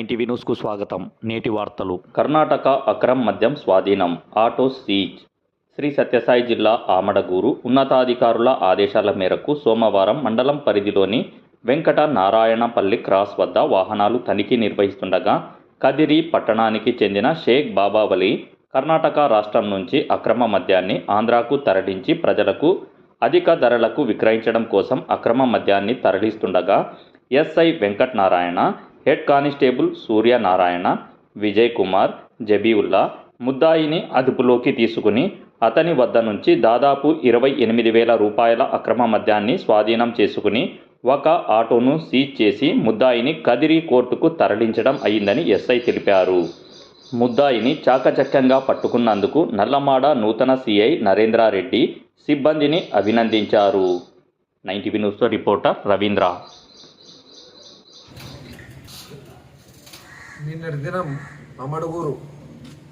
TV న్యూస్కు స్వాగతం. నేటి వార్తలు. కర్ణాటక అక్రమ్ మద్యం స్వాధీనం. Auto seize. శ్రీ సత్యసాయి జిల్లా ఆమడగూరు ఉన్నతాధికారుల ఆదేశాల మేరకు సోమవారం మండలం పరిధిలోని వెంకట నారాయణపల్లి క్రాస్ వద్ద వాహనాలు తనిఖీ నిర్వహిస్తుండగా కదిరి పట్టణానికి చెందిన షేక్ బాబావలి కర్ణాటక రాష్ట్రం నుంచి అక్రమ మద్యాన్ని ఆంధ్రాకు తరలించి ప్రజలకు అధిక ధరలకు విక్రయించడం కోసం అక్రమ మద్యాన్ని తరలిస్తుండగా SI Venkata Narayana head constable Suryanarayana Vijay Kumar Zabiulla ముద్దాయిని అదుపులోకి తీసుకుని అతని వద్ద నుంచి దాదాపు ఇరవై ఎనిమిది వేల రూపాయల అక్రమ మద్యాన్ని స్వాధీనం చేసుకుని ఒక ఆటోను సీజ్ చేసి ముద్దాయిని కదిరి కోర్టుకు తరలించడం అయిందని ఎస్ఐ తెలిపారు. ముద్దాయిని చాకచక్యంగా పట్టుకున్నందుకు నల్లమాడ నూతన సిఐ నరేంద్రారెడ్డి సిబ్బందిని అభినందించారు. నైన్టీవీ న్యూస్తో రిపోర్టర్ రవీంద్ర. నిన్నటి దినం అమడుగూరు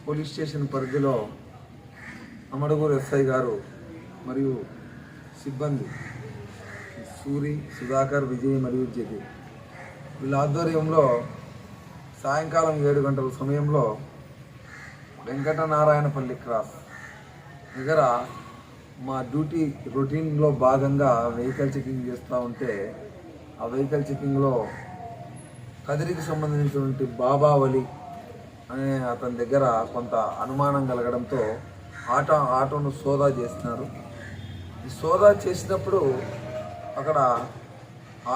పోలీస్ స్టేషన్ పరిధిలో అమడుగూరు ఎస్ఐ గారు మరియు సిబ్బంది సూరి సుధాకర్ విజయ్ మరియు జతి వీళ్ళ ఆధ్వర్యంలో సాయంకాలం ఏడు గంటల సమయంలో వెంకటనారాయణపల్లి క్రాస్ దగ్గర మా డ్యూటీ రొటీన్లో భాగంగా వెహికల్ చెకింగ్ చేస్తూ ఉంటే ఆ వెహికల్ చెకింగ్లో కదిరికి సంబంధించినటువంటి బాబావలి అనే అతని దగ్గర కొంత అనుమానం కలగడంతో ఆటో ఆటోను సోదా చేస్తున్నారు. ఈ సోదా చేసినప్పుడు అక్కడ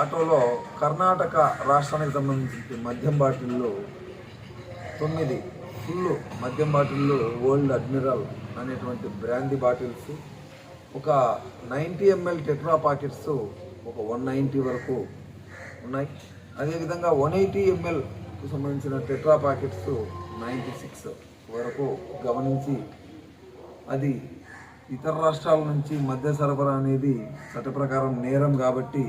ఆటోలో కర్ణాటక రాష్ట్రానికి సంబంధించిన మద్యం బాటిళ్ళు తొమ్మిది ఫుల్ మద్యం బాటిళ్ళు ఓల్డ్ అడ్మిరల్ అనేటువంటి బ్రాందీ బాటిల్స్ ఒక నైంటీ ఎంఎల్ టెట్రా పాకెట్స్ ఒక వన్ నైంటీ వరకు ఉన్నాయి. అదేవిధంగా వన్ ఎయిటీ ఎంఎల్కు సంబంధించిన టెట్రా ప్యాకెట్స్ నైంటీ సిక్స్ వరకు గమనించి అది ఇతర రాష్ట్రాల నుంచి మద్య సరఫరా అనేది చట్ట ప్రకారం నేరం కాబట్టి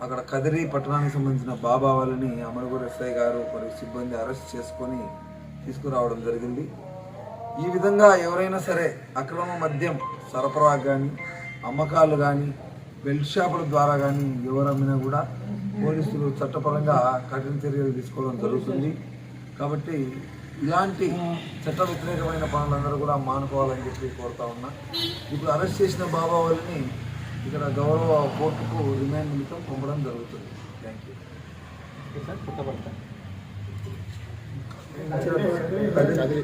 అక్కడ కదిరి పట్టణానికి సంబంధించిన బాబా వాళ్ళని అమరగూడ ఎస్ఐ గారు మరి సిబ్బంది అరెస్ట్ చేసుకొని తీసుకురావడం జరిగింది. ఈ విధంగా ఎవరైనా సరే అక్రమ మద్యం సరఫరా కానీ అమ్మకాలు కానీ బెల్ట్ షాపుల ద్వారా కానీ ఎవరమ్మినా కూడా పోలీసులు చట్టపరంగా కఠిన చర్యలు తీసుకోవడం జరుగుతుంది. కాబట్టి ఇలాంటి చట్ట వ్యతిరేకమైన పనులందరూ కూడా మానుకోవాలని చెప్పి కోరుతా ఉన్నా. ఇప్పుడు అరెస్ట్ చేసిన బాబా వాళ్ళని ఇక్కడ గౌరవ కోర్టుకు రిమాండ్ నిమిత్తం పంపడం జరుగుతుంది. Thank you